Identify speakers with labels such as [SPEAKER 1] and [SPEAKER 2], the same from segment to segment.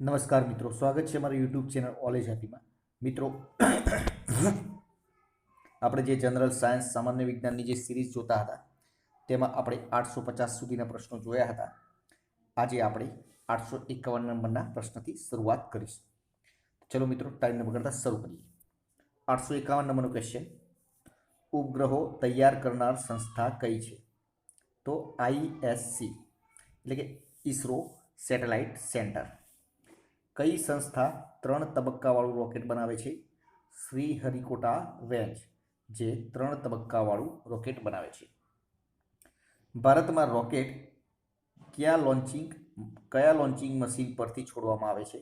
[SPEAKER 1] નમસ્કાર મિત્રો, સ્વાગત છે મારી યુટ્યુબ ચેનલ ઓલેજ હેપીમાં મિત્રો, આપણે જે જનરલ સાયન્સ સામાન્ય વિજ્ઞાનની જે સિરીઝ જોતા હતા, તેમાં આપણે આઠસો પચાસ સુધીના પ્રશ્નો જોયા હતા. આજે આપણે આઠસો એકાવન નંબરના પ્રશ્નથી શરૂઆત કરીશું. ચલો મિત્રો, ટાઈમ નંબર કરતાં શરૂ કરીએ. આઠસો એકાવન નંબરનો ક્વેશ્ચન ઉપગ્રહો તૈયાર કરનાર સંસ્થા કઈ છે? તો આઈએસસી એટલે કે ઇસરો સેટેલાઇટ સેન્ટર. કઈ સંસ્થા ત્રણ તબક્કાવાળું રોકેટ બનાવે છે? શ્રી હરિકોટા રેન્જ, જે ત્રણ તબક્કાવાળું રોકેટ બનાવે છે. ભારતમાં રોકેટ કયા લોન્ચિંગ કયા લોન્ચિંગ મશીન પરથી છોડવામાં આવે છે?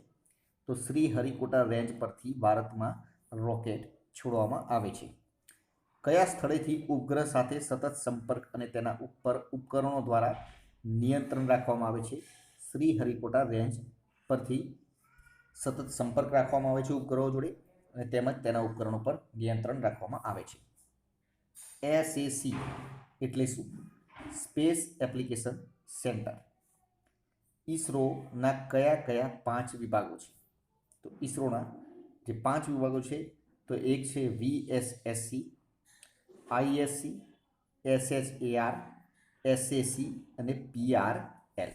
[SPEAKER 1] તો શ્રી હરિકોટા રેન્જ પરથી ભારતમાં રોકેટ છોડવામાં આવે છે. કયા સ્થળેથી ઉપગ્રહ સાથે સતત સંપર્ક અને તેના ઉપર ઉપકરણો દ્વારા નિયંત્રણ રાખવામાં આવે છે? શ્રી હરિકોટા રેન્જ પરથી સતત સંપર્ક રાખવામાં આવે છે ઉપગ્રહો જોડે અને તેમજ તેના ઉપકરણો પર નિયંત્રણ રાખવામાં આવે છે. એસએસી એટલે શું? સ્પેસ એપ્લિકેશન સેન્ટર ઈસરોના કયા કયા પાંચ વિભાગો છે? તો ઈસરોના જે પાંચ વિભાગો છે, તો એક છે વીએસએસસી આઈએસસી એસએચએઆર એસએસી અને પીઆરએલ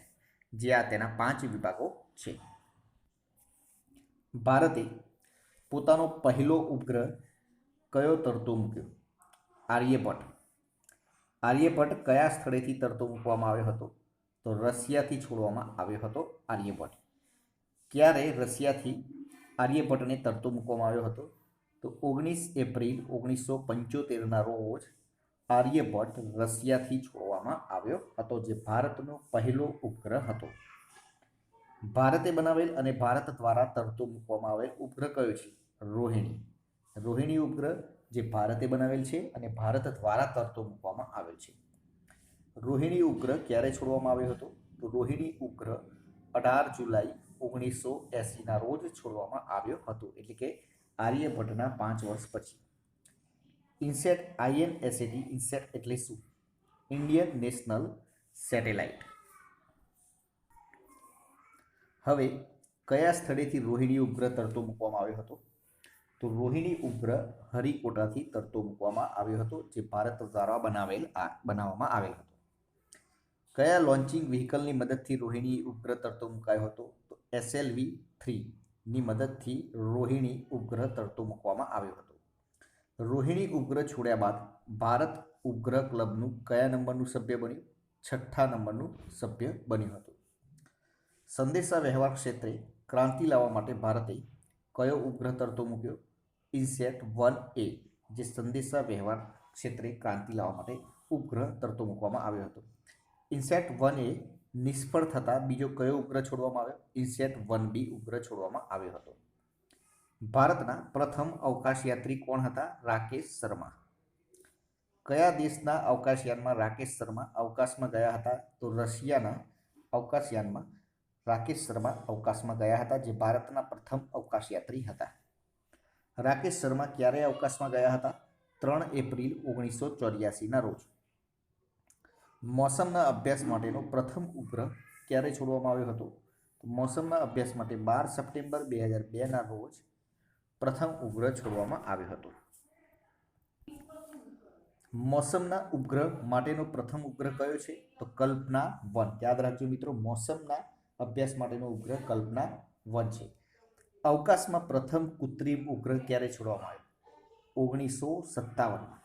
[SPEAKER 1] જે આ તેના પાંચ વિભાગો છે. ભારતે પોતાનો પહેલો ઉપગ્રહ કયો તરતો મૂક્યો? આર્યભટ્ટ. આર્યભટ્ટ કયા સ્થળેથી તરતો મૂકવામાં આવ્યો હતો? તો રશિયાથી છોડવામાં આવ્યો હતો આર્યભટ્ટ. ક્યારે રશિયાથી આર્યભટ્ટને તરતો મૂકવામાં આવ્યો હતો? તો ઓગણીસ એપ્રિલ ઓગણીસો પંચોતેરના રોજ આર્યભટ્ટ રશિયાથી છોડવામાં આવ્યો હતો, જે ભારતનો પહેલો ઉપગ્રહ હતો. ભારતે બનાવેલ અને ભારત દ્વારા તરતો મૂકવામાં આવેલ ઉપગ્રહ કયો છે? રોહિણી. રોહિણી ઉપગ્રહ જે ભારતે બનાવેલ છે અને ભારત દ્વારા તરતો મૂકવામાં આવેલ છે. રોહિણી ઉપગ્રહ ક્યારે છોડવામાં આવ્યો હતો? તો રોહિણી ઉપગ્રહ અઢાર જુલાઈ ઓગણીસો એંસીના રોજ છોડવામાં આવ્યો હતો, એટલે કે આર્યભટ્ટના પાંચ વર્ષ પછી. ઇન્સેટ આઈએન એસએટી ઇન્સેટ એટલે શું? Indian national satellite. હવે કયા સ્થળેથી રોહિણી ઉગ્ર તરતો મૂકવામાં આવ્યો હતો? તો રોહિણી ઉપગ્રહ હરિકોટાથી તરતો મૂકવામાં આવ્યો હતો, જે ભારત દ્વારા બનાવેલ આ, બનાવવામાં આવેલ હતો. કયા લોન્ચિંગ વ્હીકલની મદદથી રોહિણી ઉગ્ર તરતો મુકાયો હતો? તો એસએલવી થ્રીની મદદથી રોહિણી ઉપગ્રહ તરતો મૂકવામાં આવ્યો હતો. રોહિણી ઉગ્ર છોડ્યા બાદ ભારત ઉગ્ર ક્લબનું કયા નંબરનું સભ્ય બન્યું? છઠ્ઠા નંબરનું સભ્ય બન્યું હતું. સંદેશા વ્યવહાર ક્ષેત્રે ક્રાંતિ લાવવા માટે ભારતે કયો ઉપગ્રહ તરતો મૂક્યો? ઇન્સેટ વન એ, જે સંદેશા વ્યવહાર ક્ષેત્રે ક્રાંતિ લાવવા માટે ઉપગ્રહ તરતો મૂકવામાં આવ્યો હતો. ઇન્સેટ વન એ નિષ્ફળ થતાં બીજો કયો ઉપગ્રહ છોડવામાં આવ્યો? ઇન્સેટ વન બી ઉપગ્રહ છોડવામાં આવ્યો હતો. ભારતના પ્રથમ અવકાશયાત્રી કોણ હતા? રાકેશ શર્મા. કયા દેશના અવકાશયાનમાં રાકેશ શર્મા અવકાશમાં ગયા હતા? તો રશિયાના અવકાશયાનમાં રાકેશ શર્મા અવકાશમાં ગયા હતા, જે ભારતના પ્રથમ અવકાશયાત્રી હતા. રાકેશ શર્મા ક્યારે અવકાશમાં ગયા હતા? ત્રણ એપ્રિલ ઓગણીસો ચોર્યાસીના રોજ. મોસમના અભ્યાસ માટેનો પ્રથમ ઉપગ્રહ ક્યારે છોડવામાં આવ્યો હતો? મોસમના અભ્યાસ માટે બાર સપ્ટેમ્બર બે હજાર બેના રોજ પ્રથમ ઉપગ્રહ છોડવામાં આવ્યો હતો. મોસમના ઉપગ્રહ માટેનો પ્રથમ ઉપગ્રહ કયો છે? તો કલ્પના વન. યાદ રાખજો મિત્રો, મોસમના અભ્યાસ માટેનો ઉપગ્રહ કલ્પના વન છે. અવકાશમાં પ્રથમ કૃત્રિમ ઉપગ્રહ ક્યારે છોડવામાં આવ્યો? ઓગણીસો સત્તાવનમાં.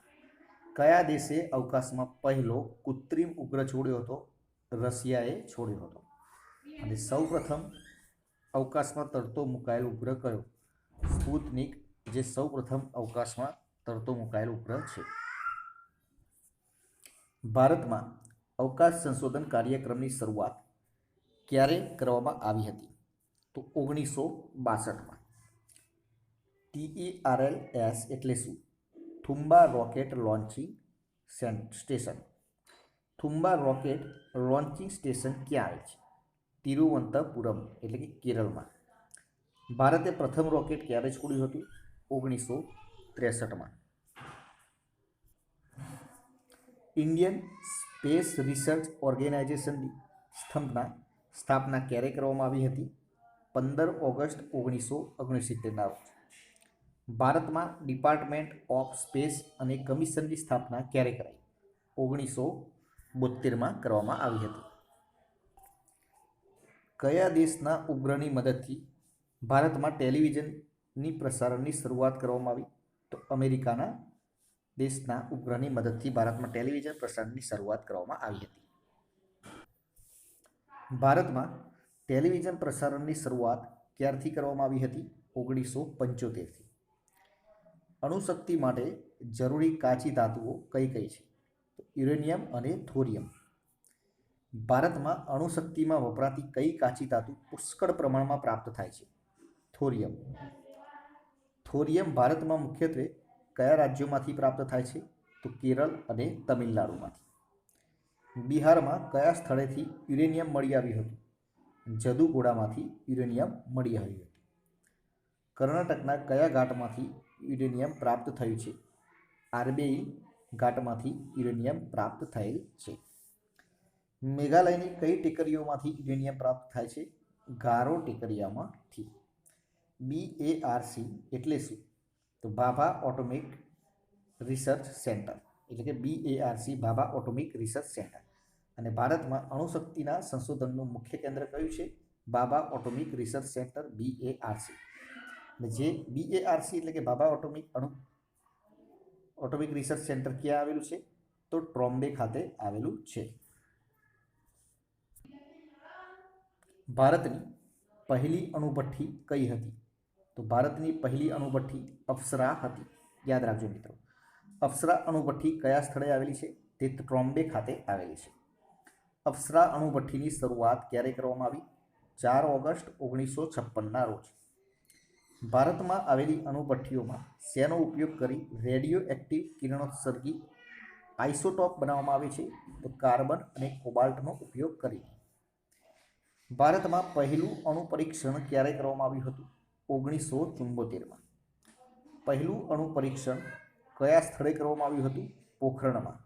[SPEAKER 1] કયા દેશે અવકાશમાં પહેલો કૃત્રિમ ઉપગ્રહ છોડ્યો હતો? રશિયાએ છોડ્યો હતો. અને સૌપ્રથમ અવકાશમાં તરતો મુકાયેલ ઉપગ્રહ કયો? સ્પુતનિક, જે સૌપ્રથમ અવકાશમાં તરતો મુકાયેલ ઉપગ્રહ છે. ભારતમાં અવકાશ સંશોધન કાર્યક્રમની શરૂઆત ક્યારે કરવામાં આવી હતી? તો ઓગણીસો બાસઠમાં. ટીઈઆરએલ એસ એટલે શું? Thumba rocket launching station. Thumba rocket launching station ક્યાં આવે છે? તિરુવનંતપુરમ એટલે કે કેરળમાં. ભારતે પ્રથમ રોકેટ ક્યારે છોડ્યું હતું? ઓગણીસો ત્રેસઠમાં. ઇન્ડિયન સ્પેસ રિસર્ચ ઓર્ગેનાઇઝેશનની સ્થાપના સ્થાપના ક્યારે કરવામાં આવી હતી? પંદર ઓગસ્ટ ઓગણીસો ઓગણસિત્તેરના ભારતમાં ડિપાર્ટમેન્ટ ઓફ સ્પેસ અને કમિશનની સ્થાપના ક્યારે કરાઈ? ઓગણીસો બોતેરમાં કરવામાં આવી હતી. કયા દેશના ઉપગ્રહની મદદથી ભારતમાં ટેલિવિઝનની પ્રસારણની શરૂઆત કરવામાં આવી? તો અમેરિકાના દેશના ઉપગ્રહની મદદથી ભારતમાં ટેલિવિઝન પ્રસારણની શરૂઆત કરવામાં આવી હતી. ભારતમાં ટેલિવિઝન પ્રસારણની શરૂઆત ક્યારથી કરવામાં આવી હતી? ઓગણીસો પંચોતેરથી. અણુશક્તિ માટે જરૂરી કાચી ધાતુઓ કઈ કઈ છે? તો યુરેનિયમ અને થોરિયમ. ભારતમાં અણુશક્તિમાં વપરાતી કઈ કાચી ધાતુ પુષ્કળ પ્રમાણમાં પ્રાપ્ત થાય છે? થોરિયમ. થોરિયમ ભારતમાં મુખ્યત્વે કયા રાજ્યોમાંથી પ્રાપ્ત થાય છે? તો કેરળ અને તમિલનાડુમાંથી. બિહારમાં કયા સ્થળેથી યુરેનિયમ મળી આવ્યું હતું? જદુગોડામાંથી યુરેનિયમ મળી આવ્યું હતું. કર્ણાટકના કયા ઘાટમાંથી યુરેનિયમ પ્રાપ્ત થયું છે? આરબીઆઈ ઘાટમાંથી યુરેનિયમ પ્રાપ્ત થયેલ છે. મેઘાલયની કઈ ટેકરીઓમાંથી યુરેનિયમ પ્રાપ્ત થાય છે? ગારો ટેકરીયામાંથી. બી એ આરસી એટલે શું? તો ભાભા ઓટોમિક રિસર્ચ સેન્ટર. એટલે કે B A RC Bhabha atomic research centre. અને ભારતમાં અણુશક્તિના સંશોધનનું મુખ્ય કેન્દ્ર કયું છે? Bhabha atomic research centre B A RC અને જે બી એ આરસી એટલે કે બાબા ઓટોમિક અણુ, ઓટોમિક રિસર્ચ સેન્ટર ક્યાં આવેલું છે? તો ટ્રોમ્બે ખાતે આવેલું છે. ભારતની પહેલી અણુભઠ્ઠી કઈ હતી? તો ભારતની પહેલી અણુભઠ્ઠી અપ્સરા હતી. યાદ રાખજો મિત્રો. અપ્સરા અણુભઠ્ઠી કયા સ્થળે આવેલી છે? તે ટ્રોમ્બે ખાતે આવેલી છે. અપ્સરા અણુભઠ્ઠીની શરૂઆત ક્યારે કરવામાં આવી? ચાર ઓગસ્ટ ઓગણીસો છપ્પનના રોજ. ભારતમાં આવેલી અણુભઠ્ઠીઓમાં શેનો ઉપયોગ કરી રેડિયો એક્ટિવ કિરણોત્સર્ગી આઇસોટોપ બનાવવામાં આવે છે? તો કાર્બન અને કોબાલ્ટનો ઉપયોગ કરી. ભારતમાં પહેલું અણુ પરીક્ષણ ક્યારે કરવામાં આવ્યું હતું? ઓગણીસો ચુંબોતેરમાં પહેલું અણુ પરીક્ષણ કયા સ્થળે કરવામાં આવ્યું હતું? પોખરણમાં.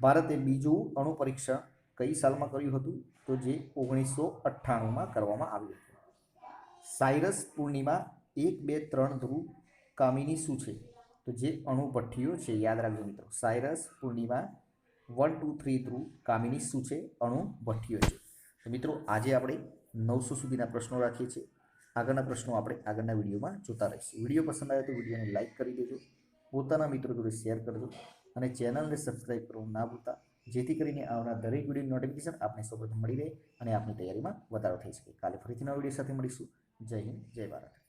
[SPEAKER 1] ભારતે બીજું અણુ પરીક્ષણ કઈ સાલમાં કર્યું હતું? તો જે ઓગણીસો અઠ્ઠાણુંમાં કરવામાં આવ્યું હતું. સાયરસ પૂર્ણિમા એક બે ત્રણ ધ્રુવ કામિની શું છે? તો જે અણુભઠ્ઠીઓ છે, યાદ રાખજો મિત્રો. CIRUS Purnima one, two, three Dhruva Kamini શું છે? અણુભઠ્ઠીઓ છે. તો મિત્રો, આજે આપણે નવસો સુધીના પ્રશ્નો રાખીએ છીએ. આગળના પ્રશ્નો આપણે આગળના વિડીયોમાં જોતા રહીશું. વીડિયો પસંદ આવે તો વિડીયોને લાઇક કરી દેજો. પોતાના મિત્રો જોડે શેર કરજો. અને ચેનલને સબસ્ક્રાઈબ કરવું ના ભૂલતા. જેથી કરીને આવનાર દરેક વીડિયો નોટિફિકેશન આપને સૌપ્રથમ મળી રહે અને આપની તૈયારીમાં વધારો થઈ શકે. કાલે ફરીથી નવા વીડિયો સાથે મળીશું. જય હિન્દ, જય ભારત.